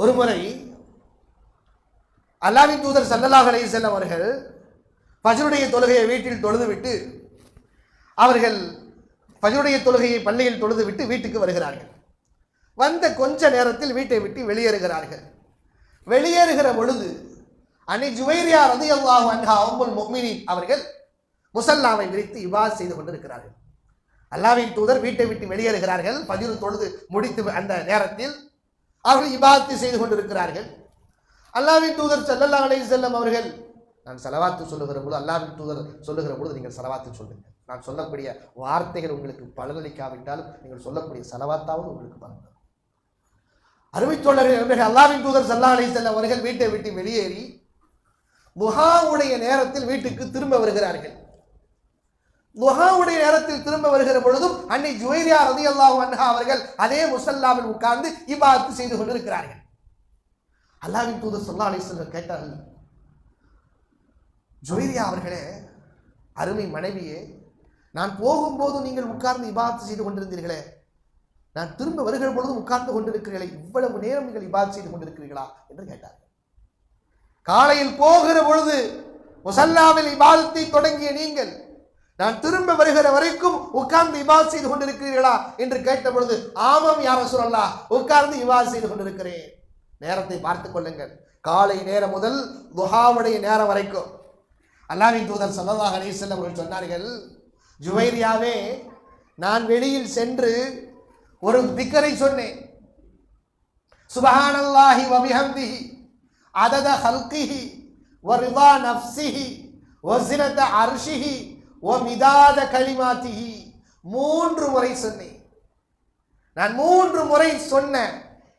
ஒரு முறை அல்லாவின் தூதர் சல்லல்லாஹ் அலைஹி செல்லம் அவர்கள் பஜருடைய தொழுகையை வீட்டில் தொழுதுவிட்டு அவர்கள் பஜருடைய தொழுகையை பள்ளியில் தொழுதுவிட்டு வீட்டுக்கு வருகிறார்கள். வந்த கொஞ்ச நேரத்தில் வீட்டை விட்டு வெளியேறுகிறார்கள். வெளியேறுகிற பொழுது அணி ஜுவைரியா ரதியல்லாஹு அன்ஹா உம்முல் முஃமினீன் அவர்கள் முசல்லாவை விரித்து இவாஸ் செய்து கொண்டிருக்கிறார்கள். அல்லாவின் தூதர் வீட்டை விட்டு வெளியேறுகிறார்கள். பதில் தொழுது முடித்து அந்த நேரத்தில் அவர்கள் இபாத்து செய்து கொண்டிருக்கிறார்கள். அல்லாவின் தூதர் ஸல்லல்லாஹு அலை செல்லம் அவர்கள் நான் செலவாத்து சொல்லுகிற பொழுது அல்லாவின் தூதர் சொல்லுகிற பொழுது நீங்கள் செலவாத்து சொல்லுங்கள் நான் சொல்லக்கூடிய வார்த்தைகள் உங்களுக்கு பலனளிக்காவிட்டாலும் நீங்கள் சொல்லக்கூடிய செலவாத்தாவது உங்களுக்கு பலன் அருமைத்தோழர்கள் அருமை அல்லாவின் தூதர் ஸல்லல்லாஹு அலை செல்லம் அவர்கள் வீட்டை விட்டு வெளியேறி முகாவுடைய நேரத்தில் வீட்டுக்கு திரும்ப வருகிறார்கள். லுஹாவுடைய நேரத்தில் திரும்ப வருகிற பொழுதும் அன்னை ஜுவைரியா ரதியல்லாஹு அன்ஹா அவர்கள் அதே முசல்லாவில் உட்கார்ந்து இவ்வாறு செய்து கொண்டிருக்கிறார்கள். அல்லாவின் தூதர் சொல்லா அலைஹி வஸல்லம் கேட்டார்கள் ஜுவைரியா அவர்களே அருமை மனைவியே நான் போகும்போது நீங்கள் உட்கார்ந்து இபாத்து செய்து கொண்டிருந்தீர்களே நான் திரும்ப வருகிற பொழுதும் உட்கார்ந்து கொண்டிருக்கிறீர்களே இவ்வளவு நேரம் நீங்கள் இபாத்து செய்து கொண்டிருக்கிறீர்களா? என்று கேட்டார் காலையில் போகிற பொழுது முசல்லாவில் இபாதத்தை தொடங்கிய நீங்கள் நான் திரும்ப வருகிற வரைக்கும் உட்கார்ந்து இபாத் செய்து கொண்டிருக்கிறீர்களா என்று கேட்ட பொழுது ஆமாம் யார சொல்லலா உட்கார்ந்து இபாத் செய்து கொண்டிருக்கிறேன். நேரத்தை பார்த்துக் கொள்ளுங்கள். காலை நேரம் முதல் துஹாவுடைய நேரம் வரைக்கும். அல்லாவின் தூதர் சல்லல்லாஹு அலைஹி வஸல்லம் அவர்கள் சொன்னார்கள் ஜுவைரியாவே நான் வெளியில் சென்று ஒரு திக்கரை சொன்னேன். சுபஹானல்லாஹி வபிஹம்திஹி அதத ஹல்கிஹி வரிதா நஃப்சிஹி வசினத அர்ஷிஹி மிதாத கலிமாத்திஹி மூன்று முறை சொன்னேன். நான் மூன்று முறை சொன்ன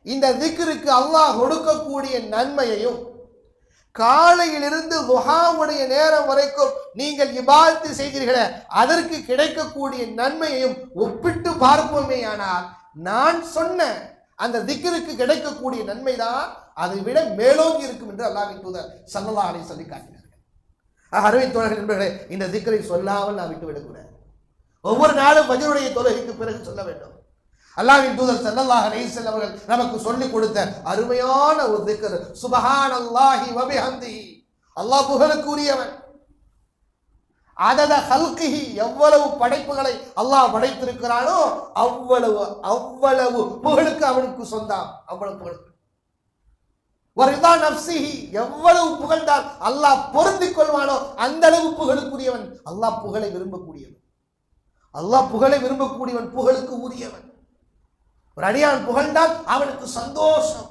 இந்த திக்ருக்கு அல்லாஹ் கொடுக்கக்கூடிய நன்மையையும் காலையிலிருந்து துஹாவுடைய நேரம் வரைக்கும் நீங்கள் இபாத்து செய்தீர்களே அதற்கு கிடைக்கக்கூடிய நன்மையையும் ஒப்பிட்டு பார்ப்போமே ஆனால் நான் சொன்ன அந்த திக்கிற்கு கிடைக்கக்கூடிய நன்மைதான் அதை விட மேலோங்கி இருக்கும் என்று அல்லாவின் தூதர் சல்லல்லாஹு அலை சொல்லி காட்டினார். அருமை தோழர்கள் என்பவர்களே இந்த திக்கரை சொல்லாமல் நான் விட்டு விடக்கூடாது ஒவ்வொரு நாளும் ஃபஜ்ருடைய தொழுகைக்கு பிறகு சொல்ல வேண்டும். அல்லாவின் தூதர் ஸல்லல்லாஹு அலைஹி அவர்கள் நமக்கு சொல்லிக் கொடுத்த அருமையான ஒரு திக்ர். சுபஹானல்லாஹி வ ஹந்தி அல்லாஹ் புகழுக்கு உரியவன் அதத ஹல்கிஹி எவ்வளவு படைப்புகளை அல்லாஹ் படைத்திருக்கிறானோ அவ்வளவு அவ்வளவு புகழுக்கு அவனுக்கு சொந்தம். அவ்வளவு புகழுக்கு. வரிதா நப்சிஹி எவ்வளவு புகழ்ந்தால் அல்லாஹ் பொருந்திக் கொள்வானோ அந்த அளவு புகழுக்குரியவன். அல்லாஹ் புகழை விரும்பக்கூடியவன். அல்லாஹ் புகழை விரும்பக்கூடியவன் புகழுக்கு உரியவன். ஒரு அடியான் புகழ்ந்தால் அவனுக்கு சந்தோஷம்.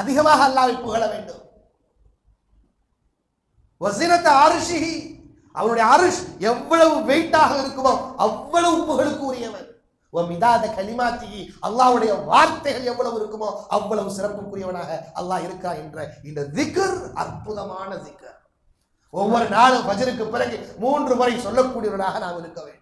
அதிகமாக அல்லாவை புகழ வேண்டும். வசினத்த அரிசிஹி அவனுடைய அரிஷ் எவ்வளவு வெயிட்டாக இருக்குமோ அவ்வளவு புகழுக்கு உரியவன். மிதாத கலிமாத்திகி அல்லாவுடைய வார்த்தைகள் எவ்வளவு இருக்குமோ அவ்வளவு சிறப்புக்குரியவனாக அல்லாஹ் இருக்கா என்ற இந்த திகர் அற்புதமான திகர். ஒவ்வொரு நாளும் பஜருக்கு பிறகு மூன்று முறை சொல்லக்கூடியவனாக நாம் இருக்க வேண்டும்.